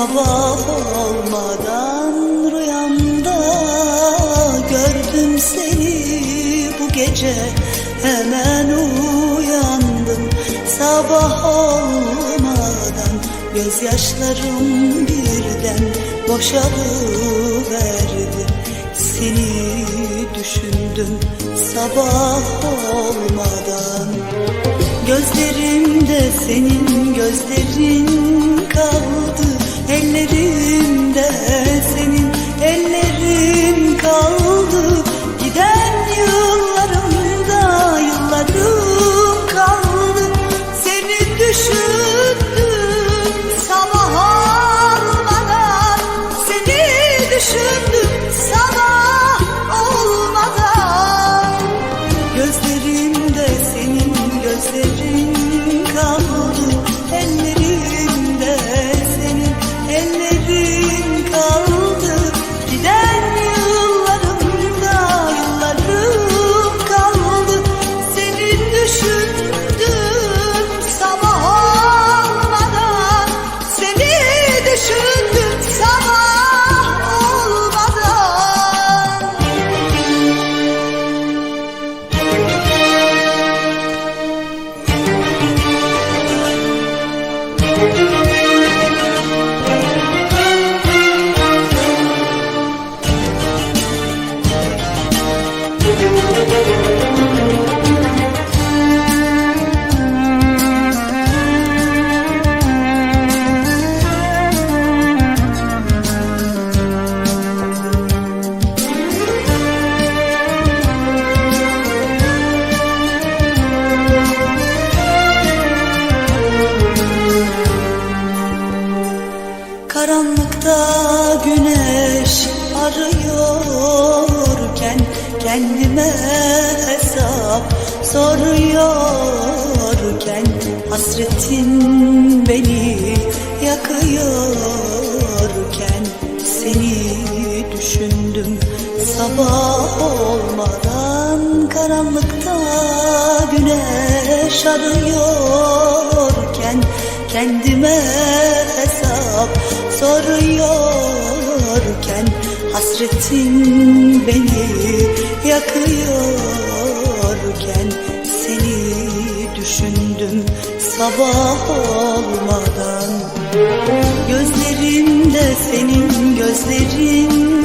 sabah olmadan rüyamda gördüm seni. Bu gece hemen uyandım. Sabah olmadan gözyaşlarım birden boşalıverdi. Seni düşündüm sabah olmadan. Gözlerimde senin gözlerin kaldı Ellerimde soruyorken Hasretin beni yakıyorken Seni düşündüm sabah olmadan Karanlıkta güneş arıyorken Kendime hesap soruyorken Hasretin beni yakıyorken Seni düşündüm sabah olmadan. Gözlerimde senin gözlerin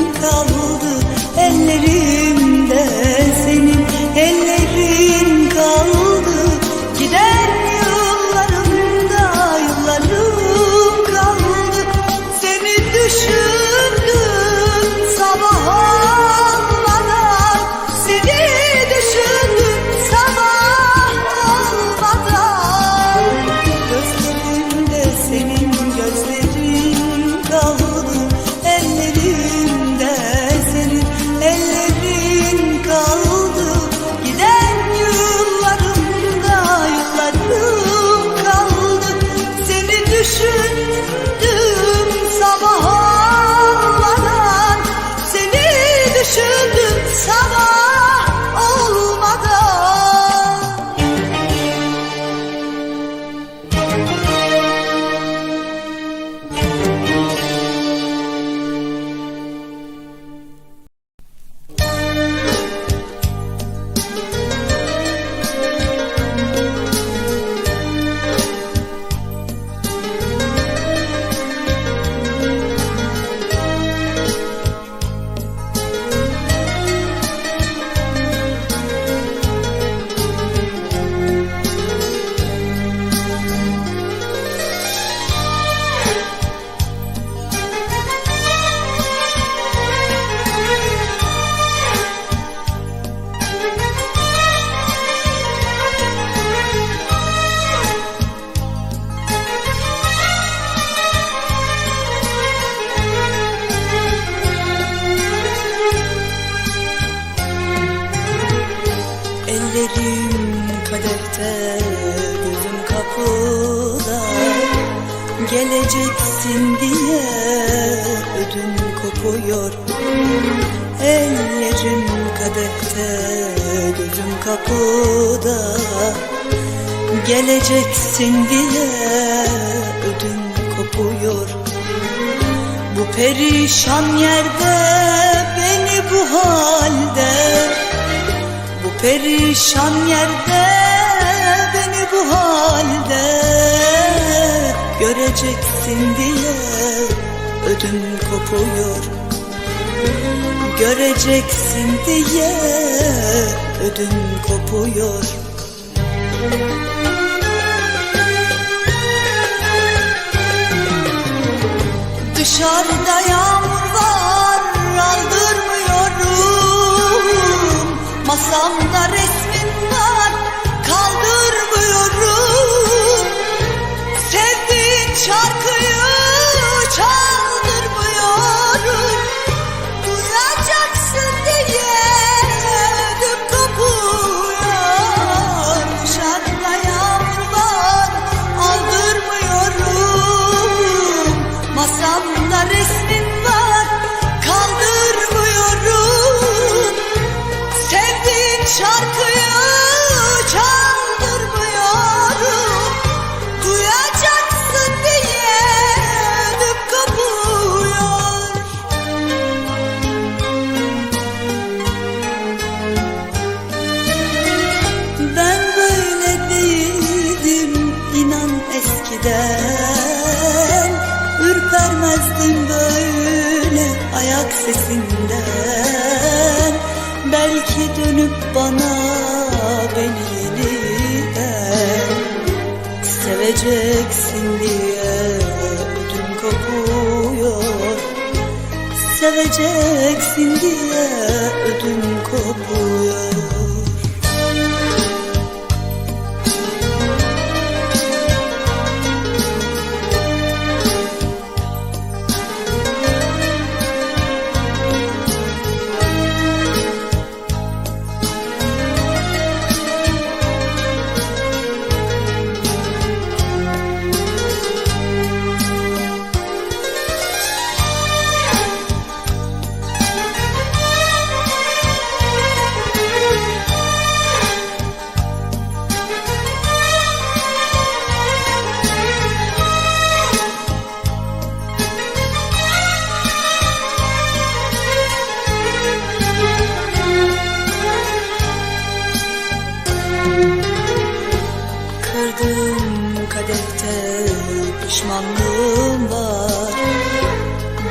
Geleceksin diye ödüm kopuyor. Ellerim kadehte gözüm kapıda. Geleceksin diye ödüm kopuyor. Bu perişan yerde beni bu halde. Bu perişan yerde beni bu halde Göreceksin diye ödüm kopuyor. Göreceksin diye ödüm kopuyor. Dışarıda yağmur var aldırmıyorum Masamda resmin dönüp bana beni yeniden Seveceksin diye ödüm kopuyor. Seveceksin diye ödüm kopuyor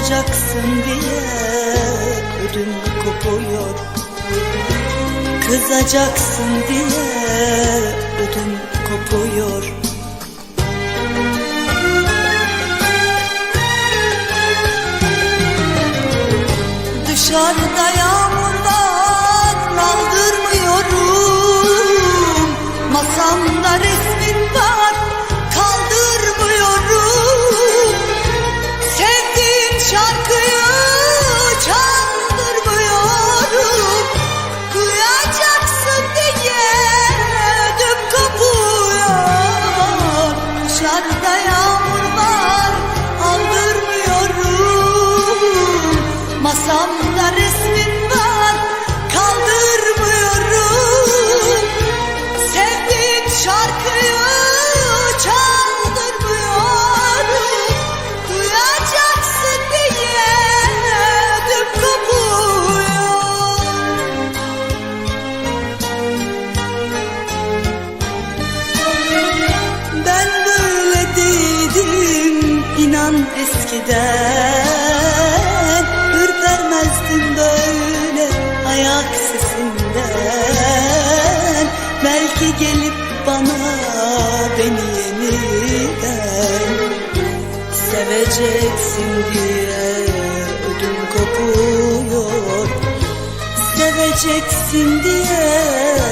Kızacaksın diye ödüm kopuyor. Kızacaksın diye ödüm kopuyor. Dışarıda yağmur giden Ürpermezdin böyle ayak sesinden. Belki gelip bana beni yeniden Seveceksin diye ödüm kopuyor. Seveceksin diye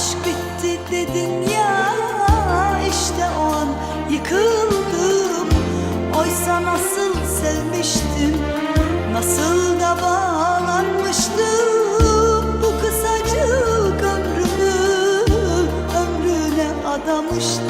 aşk bitti dedin ya işte o an yıkıldım. Oysa nasıl sevmiştim Nasıl da bağlanmıştım. Bu kısacık ömrümü Ömrüne adamıştım.